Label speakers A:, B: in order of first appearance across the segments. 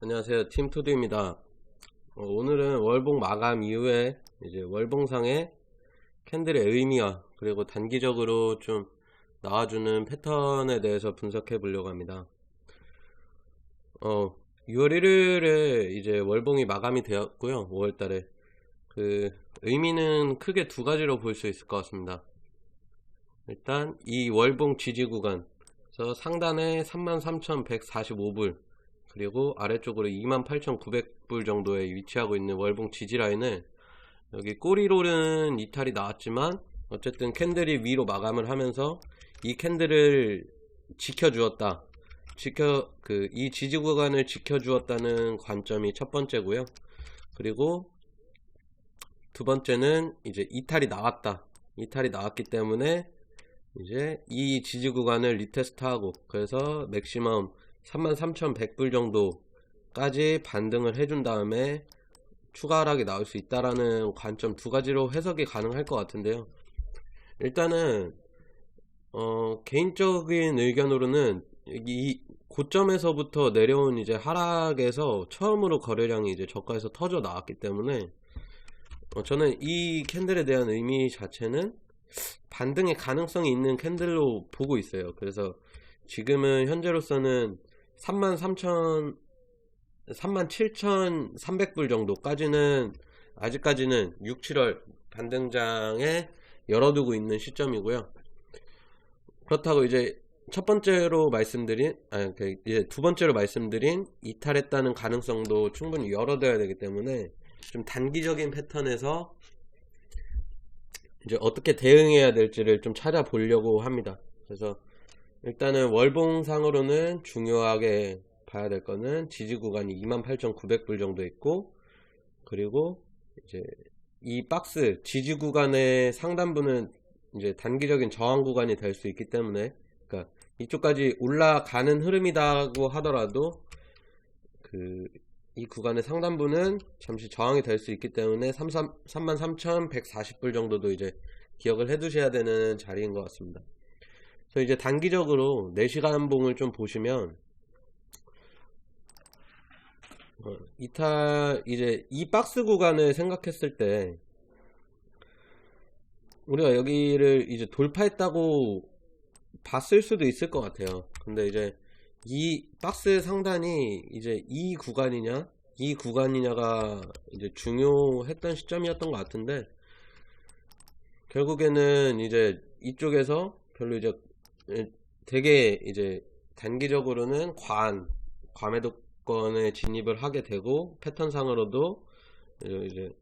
A: 안녕하세요. 팀투두입니다. 어, 오늘은 월봉 마감 이후에 이제 월봉상의 캔들의 의미와 그리고 단기적으로 좀 나와주는 패턴에 대해서 분석해 보려고 합니다. 어, 6월 1일에 이제 월봉이 마감이 되었고요. 5월 달에. 그 의미는 크게 두 가지로 볼 수 있을 것 같습니다. 일단 이 월봉 지지 구간 서 상단에 33,145불 그리고 아래쪽으로 28,900불 정도에 위치하고 있는 월봉 지지라인을 여기 꼬리롤은 이탈이 나왔지만 어쨌든 캔들이 위로 마감을 하면서 이 캔들을 지켜주었다. 지켜 그 이 지지 구간을 지켜주었다는 관점이 첫 번째고요. 그리고 두 번째는 이제 이탈이 나왔다. 이탈이 나왔기 때문에 이제 이 지지 구간을 리테스트하고 그래서 맥시멈 33,100불 정도까지 반등을 해준 다음에 추가 하락이 나올 수 있다라는 관점 두 가지로 해석이 가능할 것 같은데요. 일단은 어, 개인적인 의견으로는 이 고점에서부터 내려온 이제 하락에서 처음으로 거래량이 이제 저가에서 터져 나왔기 때문에 어, 저는 이 캔들에 대한 의미 자체는 반등의 가능성이 있는 캔들로 보고 있어요. 그래서 지금은 현재로서는 33,000 37,300불 정도까지는 아직까지는 6, 7월 반등장에 열어두고 있는 시점이고요. 그렇다고 이제 첫 번째로 말씀드린, 아, 그 이제 두 번째로 말씀드린 이탈했다는 가능성도 충분히 열어둬야 되기 때문에 좀 단기적인 패턴에서 이제 어떻게 대응해야 될지를 좀 찾아보려고 합니다. 그래서 일단은 월봉상으로는 중요하게 봐야 될 거는 지지 구간이 28,900불 정도 있고 그리고 이제 이 박스 지지 구간의 상단부는 이제 단기적인 저항 구간이 될 수 있기 때문에 그러니까 이쪽까지 올라가는 흐름이라고 하더라도 그 이 구간의 상단부는 잠시 저항이 될 수 있기 때문에 33,140불 정도도 이제 기억을 해 두셔야 되는 자리인 것 같습니다. 그래서 이제 단기적으로 4시간 봉을 좀 보시면 어, 이탈 이제 이 박스 구간을 생각했을 때 우리가 여기를 이제 돌파했다고 봤을 수도 있을 것 같아요. 근데 이제 이 박스 상단이 이제 이 구간이냐 이 구간이냐가 이제 중요했던 시점이었던 것 같은데 결국에는 이제 이쪽에서 별로 이제 되게 이제 단기적으로는 과한 과매도권에 진입을 하게 되고 패턴상으로도 이제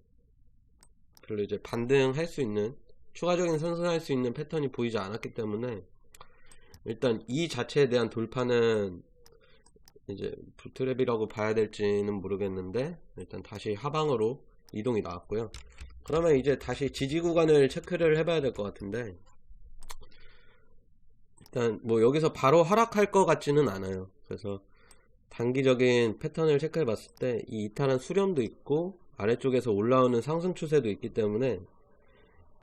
A: 별로 이제 반등할 수 있는 추가적인 선순할 수 있는 패턴이 보이지 않았기 때문에 일단 이 자체에 대한 돌파는 이제 부트랩이라고 봐야 될지는 모르겠는데 일단 다시 하방으로 이동이 나왔고요. 그러면 이제 다시 지지 구간을 체크를 해봐야 될 것 같은데 일단 뭐 여기서 바로 하락할 것 같지는 않아요. 그래서 단기적인 패턴을 체크해 봤을 때 이 이탈한 수렴도 있고 아래쪽에서 올라오는 상승 추세도 있기 때문에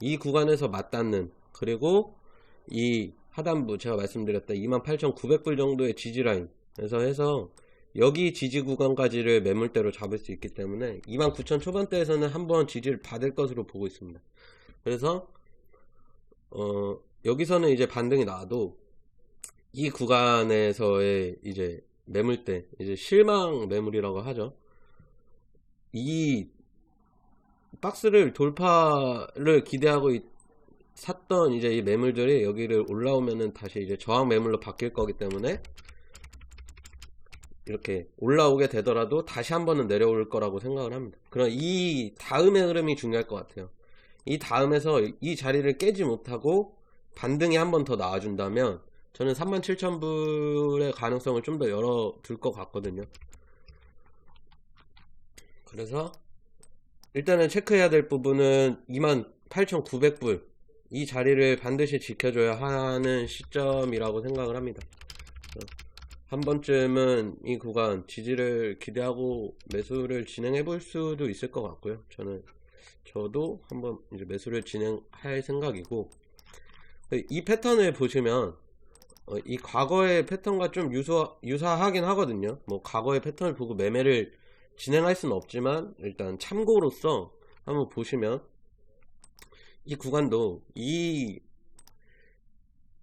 A: 이 구간에서 맞닿는 그리고 이 하단부 제가 말씀드렸다 28,900불 정도의 지지 라인 그래서 해서 여기 지지 구간까지를 매물대로 잡을 수 있기 때문에 29,000 초반대에서는 한번 지지를 받을 것으로 보고 있습니다. 그래서 어 여기서는 이제 반등이 나와도 이 구간에서의 이제 매물대 이제 실망 매물이라고 하죠 이 박스를 돌파를 기대하고 있, 샀던 이제 이 매물들이 여기를 올라오면은 다시 이제 저항 매물로 바뀔 거기 때문에 이렇게 올라오게 되더라도 다시 한 번은 내려올 거라고 생각을 합니다. 그럼 이 다음의 흐름이 중요할 것 같아요. 이 다음에서 이 자리를 깨지 못하고 반등이 한 번 더 나와준다면 저는 37,000불의 가능성을 좀 더 열어둘 것 같거든요. 그래서 일단은 체크해야 될 부분은 28,900불 이 자리를 반드시 지켜줘야 하는 시점이라고 생각을 합니다. 한 번쯤은 이 구간 지지를 기대하고 매수를 진행해 볼 수도 있을 것 같고요. 저는 저도 한번 이제 매수를 진행할 생각이고 이 패턴을 보시면 어, 이 과거의 패턴과 좀 유사, 유사하긴 하거든요. 뭐 과거의 패턴을 보고 매매를 진행할 수는 없지만 일단 참고로서 한번 보시면 이 구간도 이,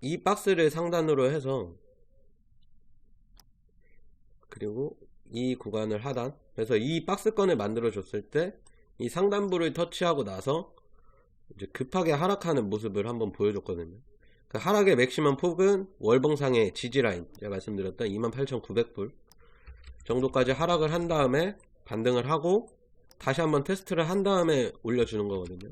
A: 이 박스를 상단으로 해서 그리고 이 구간을 하단 그래서 이 박스권을 만들어 줬을 때 이 상단부를 터치하고 나서 이제 급하게 하락하는 모습을 한번 보여줬거든요. 그 하락의 맥시멈 폭은 월봉상의 지지라인. 제가 말씀드렸던 28,900불 정도까지 하락을 한 다음에 반등을 하고 다시 한번 테스트를 한 다음에 올려주는 거거든요.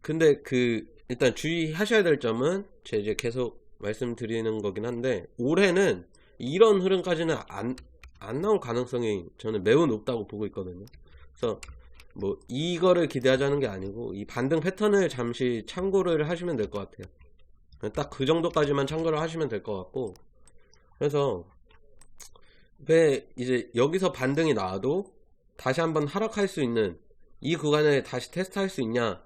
A: 근데 그 일단 주의하셔야 될 점은 제가 이제 계속 말씀드리는 거긴 한데 올해는 이런 흐름까지는 안, 안 나올 가능성이 저는 매우 높다고 보고 있거든요. 그래서 뭐 이거를 기대하자는 게 아니고 이 반등 패턴을 잠시 참고를 하시면 될 것 같아요. 딱 그 정도까지만 참고를 하시면 될 것 같고 그래서 왜 이제 여기서 반등이 나와도 다시 한번 하락할 수 있는 이 구간을 다시 테스트할 수 있냐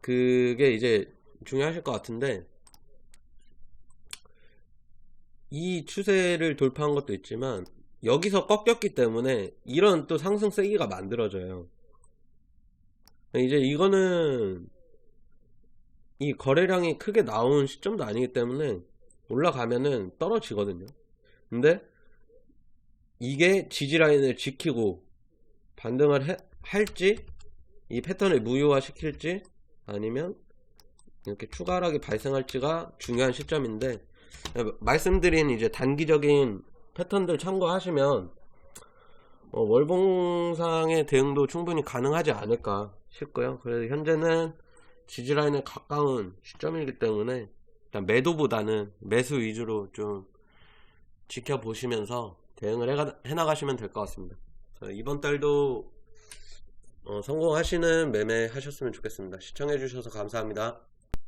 A: 그게 이제 중요하실 것 같은데 이 추세를 돌파한 것도 있지만 여기서 꺾였기 때문에 이런 또 상승 세기가 만들어져요. 이제 이거는 이 거래량이 크게 나온 시점도 아니기 때문에 올라가면은 떨어지거든요. 근데 이게 지지라인을 지키고 반등을 해- 할지 이 패턴을 무효화 시킬지 아니면 이렇게 추가 하락이 발생할지가 중요한 시점인데 말씀드린 이제 단기적인 패턴들 참고하시면 어, 월봉상의 대응도 충분히 가능하지 않을까 싶고요. 그래서 현재는 지지라인에 가까운 시점이기 때문에 일단 매도보다는 매수 위주로 좀 지켜보시면서 대응을 해가- 해나가시면 될 것 같습니다. 자, 이번 달도 어, 성공하시는 매매 하셨으면 좋겠습니다. 시청해주셔서 감사합니다.